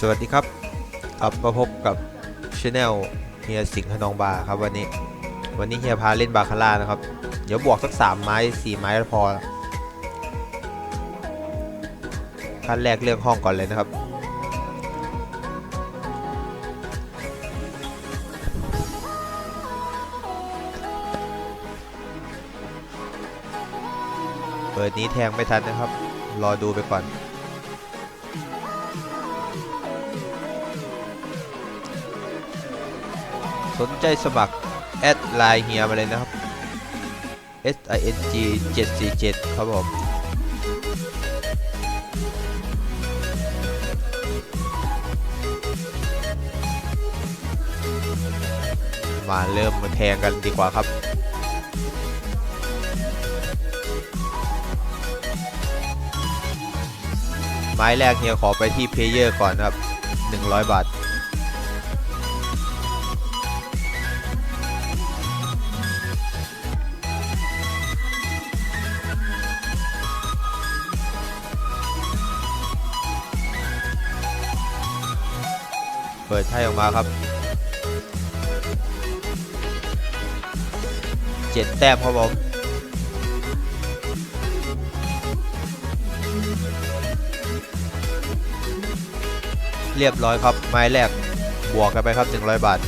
สวัสดีครับกลับมาพบกับช anel เฮียสิงห์ขนองบาร์ครับวันนี้ วันนี้เฮียพาเล่นบาคาร่านะครับ เดี๋ยวบวกสักสามไม้สี่ไม้ก็พอขั้นแรกเรื่องห้องก่อนเลยนะครับ เปิดนี้แทงไม่ทันนะครับ รอดูไปก่อน สนใจสมัคร แอดไลน์เฮียมาเลยนะครับ S I N G 747 ครับผมมาเริ่มมาแทงกันดีกว่าครับไม้แรกเฮียขอไปที่เพลเยอร์ก่อนครับ 100 บาท ปิดไพ่ออกมาครับเจ็ดแต้มครับผมเรียบร้อยครับ ไม้แรก บวกกันไปครับ 100 บาท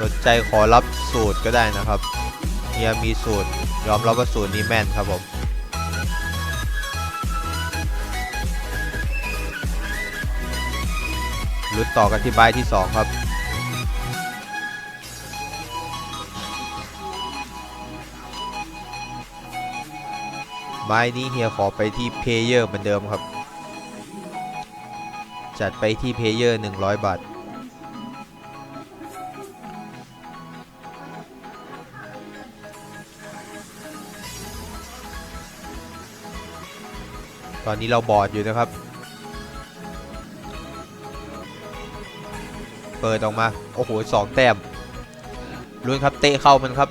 สนใจขอรับสูตรก็ได้นะครับเฮียมีสูตร ยอมรับว่าสูตรนี้แม่นครับผม ลุ้นต่อกันที่ใบที่ 2 ครับไม้นี้เฮียขอไปที่เพลเยอร์เหมือนเดิมครับ จัดไปที่เพลเยอร์100 บาทตอนนี้เราบอดอยู่นะครับ ปิดออกมา โอ้โหสองแต้มลุ้นครับเตะเข้ามันครับ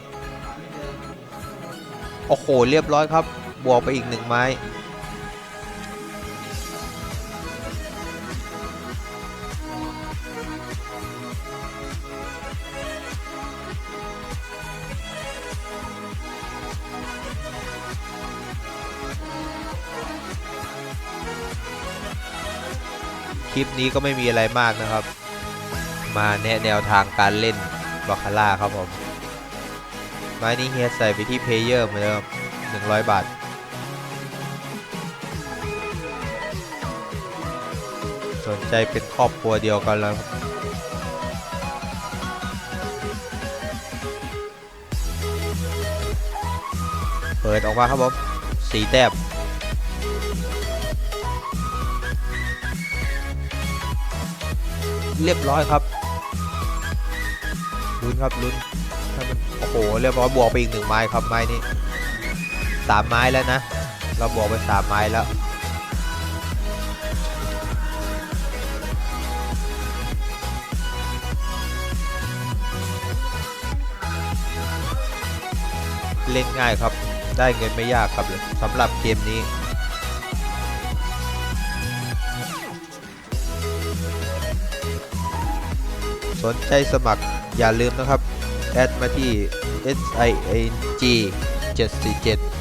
โอ้โหเรียบร้อยครับ บวกไปอีกหนึ่งไม้คลิปนี้ก็ไม่มีอะไรมากนะครับ มาแนะแนวทางการเล่นบาคาร่าครับผม ไม้นี้เฮียใส่ไปที่เพลเยอร์เหมือนเดิม100 บาท สนใจเป็นครอบครัวเดียวกันแล้วเปิดออกมาครับผมสีแต้มเรียบร้อยครับ ลุ้นครับลุ้นถ้ามันโอ้โหเรียบร้อยบวกไปอีกหนึ่งไม้ครับไม้นี้สามไม้แล้วนะ เราบวกไปสามไม้แล้วเล่นง่ายครับ ได้เงินไม่ยากครับสำหรับเกมนี้ สนใจสมัคร อย่าลืมนะครับ แอดมาที่ s i n g 747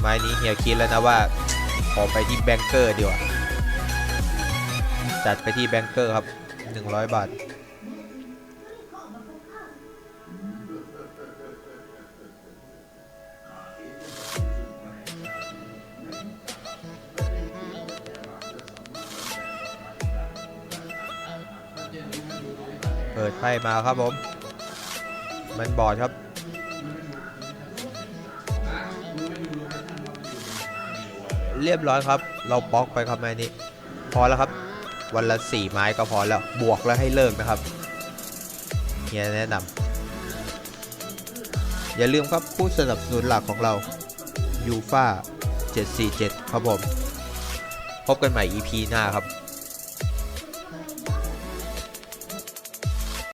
ไม้นี้เฮียคิดแล้วนะว่า ขอไปที่แบงเกอร์ดีกว่าจัดไปที่แบงเกอร์ครับ 100 บาท เปิดไพ่มาครับผม มันบอดครับ เรียบร้อยครับ เราบล็อกไปครับไม้นี้ พอแล้วครับ วันละ4ไม้ก็พอแล้ว บวกแล้วให้เลิกนะครับเฮียแนะนำอย่าลืมครับผู้สนับสนุนหลักของเรายูฟา747 ครับผม พบกันใหม่ EP หน้าครับ